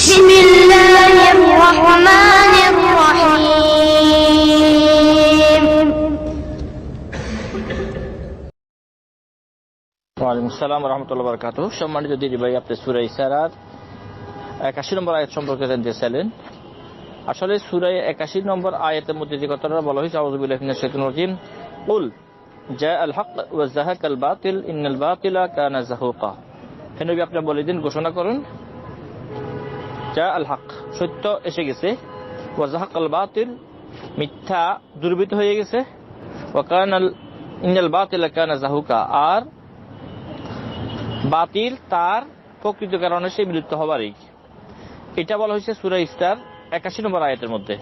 بسم الله الرحمن الرحيم ওয়ালাইকুম আসসালাম রহমতুল্লাহ ভাই, আপনি সুরাই সারার একাশি নম্বর আয়াত সম্পর্কে জানতে আসলে সুরাই একাশি নম্বর আয়াতের মধ্যে যে কথাটা বলা হয়েছে আউজুবিল্লাহ শেখুন রজিম, উল জা আল হক ওয়াজাহাক আল বাতিল, ইন্নাল বাতিলা কানা জাহুকা। আপনি বলে দিন, ঘোষণা করুন। আল সত্য এসে গেছে। আল বাতিল, মিথ্যা দুর্বৃত হয়ে গেছে। ওয়া কানাল ইন্নাল বাতিলা কানা জাহুকা। আর বাতিল তার প্রকৃত কারণে সে বিলুপ্ত হবারই। এটা বলা হয়েছে সুরা ইস্তার একাশি নম্বর আয়াতের মধ্যে।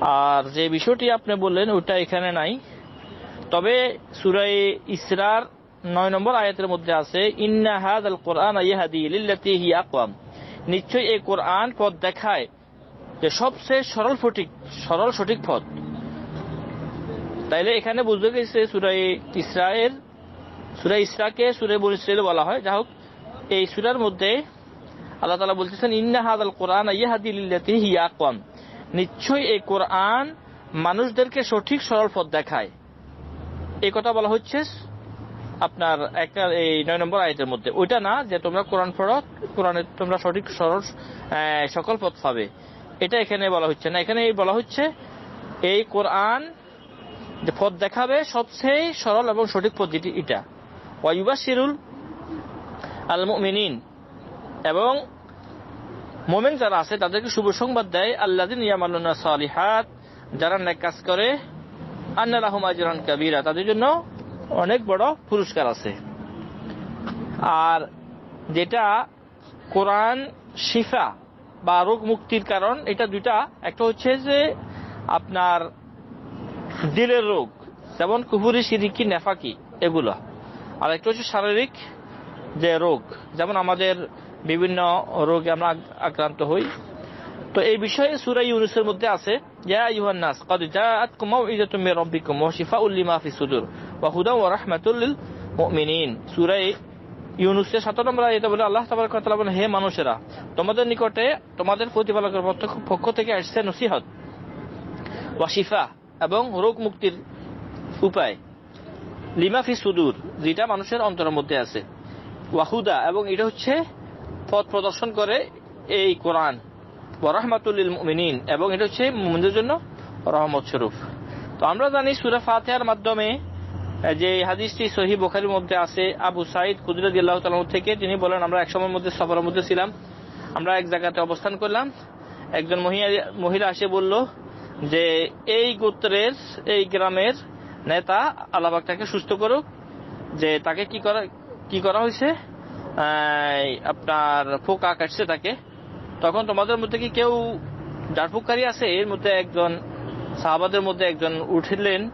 আর যে বিষয়টি আপনি বললেন, ওটা এখানে নাই। তবে সুরাই ইসরার নয় নম্বর আয়াতের মধ্যে আছে, ইন্না হাদ আল কোরআন ইয়াহাদি লিল্লাতি হি আকওয়াম। নিশ্চয়ই এই কোরআন পথ দেখায় যে সবচেয়ে সরল সঠিক সরল সঠিক পথ। তাইলে এখানে বুঝতে গেছে সুরাই ইসরায়ের সুরা ইসরাকে সুরে বনিসরাইল বলা হয়। যা হোক, এই সুরার মধ্যে আল্লাহ তালা বলতেছেন, ইন্না হাদ আল কোরআন ইয়াহাদিল্লাতি হিয়া আকওয়াম। নিশ্চয়ই এই কোরআন মানুষদেরকে সঠিক, সরল পথ দেখায়। এই কথা বলা হচ্ছে আপনার একটা এই নয় নম্বর আয়তের মধ্যে। ওইটা না যে তোমরা কোরআন পড়ো কোরআনে তোমরা সঠিক, সরল সকল পথ পাবে। এটা এখানে বলা হচ্ছে না। এখানে বলা হচ্ছে, এই কোরআন পথ দেখাবে, সবচেয়ে সরল এবং সঠিক পদ্ধতি এটা। ওয়াইবাসিরুল আল মুমিনিন এবং মোমেন যারা আছে, তাদেরকে শুভ সংবাদ দেয় আল্লাদিন ইয়ামালুনা সালিহাত, যারা নেক কাজ করে আন্নালাহুম আজরান কাবীরা। তাদের জন্য অনেক বড় পুরস্কার আছে। আর যেটা কোরআন শিফা বা রোগ মুক্তির কারণ, এটা দুইটা। একটা হচ্ছে যে আপনার দিলের রোগ, যেমন কুহুরি সিরিকি, নেফাকি, এগুলো। আর একটা হচ্ছে শারীরিক যে রোগ, যেমন আমাদের বিভিন্ন রোগে আমরা আক্রান্ত হই। তো এই বিষয়ে সুরাই ইউনুসের মধ্যে আছে, ইয়া ইউহান্নাস কদ জাআতকুম মাউইজাতুম মির রাব্বিকুম ওয়া শিফাউল লিমা ফিস সুদুর। ওয়াহুদা ও রাহমাতুল্লিল মিনিন সুরাই ইউনুসের সাত বলে আল্লাহ তাবার হে মানুষেরা, তোমাদের নিকটে তোমাদের প্রতিপালকের পক্ষ থেকে আসছে নসিহত ওয়াশিফা এবং রোগ মুক্তির উপায়। লিমাফি সুদূর, যেটা মানুষের অন্তরের মধ্যে আছে। ওয়াহুদা এবং এটা হচ্ছে পথ প্রদর্শন করে এই কোরআন। ওয়ারহমাতুল্লিল মিনিন এবং এটা হচ্ছে মুমিনদের জন্য রহমত স্বরূপ। তো আমরা জানি সুরা ফাতেহার মাধ্যমে যে হাদিসটি সহি বুখারীর মধ্যে আছে, আবু সাইদ কুদরত আল্লাহ তাআলা থেকে, তিনি বলেন, আমরা এক সময়ের মধ্যে সফরের মধ্যে ছিলাম। আমরা এক জায়গাতে অবস্থান করলাম। একজন মহিলা মহিলা এসে বলল যে, এই গোত্রের, এই গ্রামের নেতা আল্লাহবাক তাকে সুস্থ করুক। যে তাকে কি করা কি করা হয়েছে? আপনার পোকা কাটছে তাকে। তখন তোমাদের মধ্যে কি কেউ জারফুককারী আছে? এর মধ্যে একজন সাহাবাদের মধ্যে একজন উঠলেন।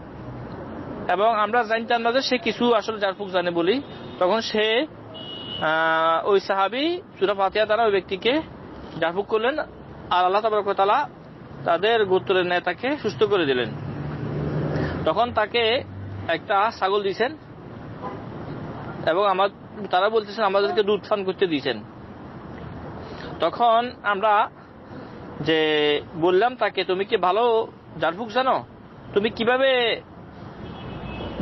এবং আমরা জানতাম না যে সে কিছু আসলে জারফুক জানে বলি। তখন সে ওই সাহাবি সুরা ফাতিয়া তারা ওই ব্যক্তিকে জারফুক করলেন, আর আল্লাহ তালা তাদের গোত্রের নেতাকে সুস্থ করে দিলেন। তখন তাকে একটা ছাগল দিয়েছেন এবং আমার, তারা বলতেছেন, আমাদেরকে দুধ পান করতে দিয়েছেন। তখন আমরা যে বললাম তাকে, তুমি কি ভালো জারফুক জানো? তুমি কীভাবে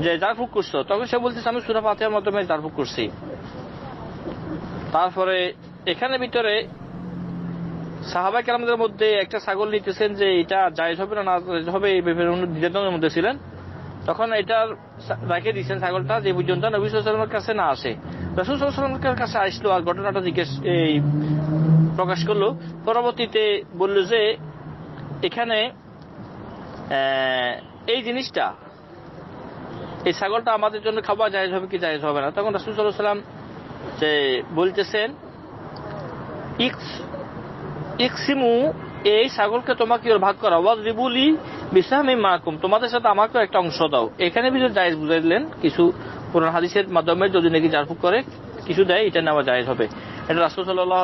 যে জারফুক করছ তখন সে বলতেছে, আমি সুরা ফাতিহার মাধ্যমে জারফুক করছি। তারপরে এখানে ভিতরে সাহাবা কেরামদের মধ্যে একটা ছাগল নিতেছেন যে এটা জায়েজ হবে না না হবে, এই দ্বিধাদ্বন্দ্বের মধ্যে ছিলেন। তখন এটা রেখে দিচ্ছেন ছাগলটা যে পর্যন্ত নবী সাল্লামের কাছে না আসে। রসুল সাল্লামের কাছে আসলো আর ঘটনাটা জিজ্ঞেস, এই, প্রকাশ করল। পরবর্তীতে বলল যে, এখানে এই জিনিসটা এই ছাগলটা আমাদের জন্য খাওয়া জায়েজ হবে কি জায়েজ হবে না? তখন রসুল সাল্লাম যে বলতেছেন, ইক্স এই ছাগলকে তোমাকে ভাগ করা। ওয়াজ রিবুলি মাকুম। তোমাদের সাথে আমাকেও একটা অংশ দাও। এখানে বিষয় জায়েজ বুঝাই দিলেন কিছু পুরান হাদিসের মাধ্যমে যদি নাকি জারফুক করে কিছু দেয়, এটা নেওয়া জায়েজ হবে। এটা রাসুল সাল্লাহ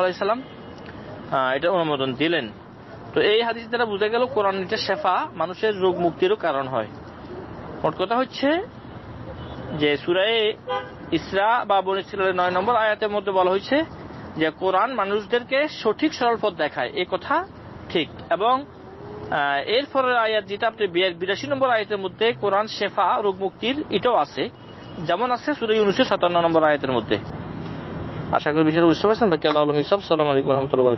এটা অনুমোদন দিলেন। তো এই হাদিস দ্বারা বোঝা গেল কোরআন এটা শেফা মানুষের রোগ মুক্তিরও কারণ হয়। মোট কথা হচ্ছে যে সুরায় ইসরা বা বনিসিলের নয় নম্বর আয়াতের মধ্যে বলা হয়েছে যে কোরআন মানুষদেরকে সঠিক সরল পথ দেখায়। এ কথা ঠিক। এবং এরপরের আয়াত যেটা আপনি বিরাশি নম্বর আয়াতের মধ্যে কোরআন শেফা রোগ মুক্তির এটাও আছে, যেমন আছে সুরাই উনিশশো সাতান্ন নম্বর আয়াতের মধ্যে। আশা করি বিষয়টা বুঝতে পারছেন। বাকি আলম ইসলাম সালাম আলাইকুম রহমতুল্লাহ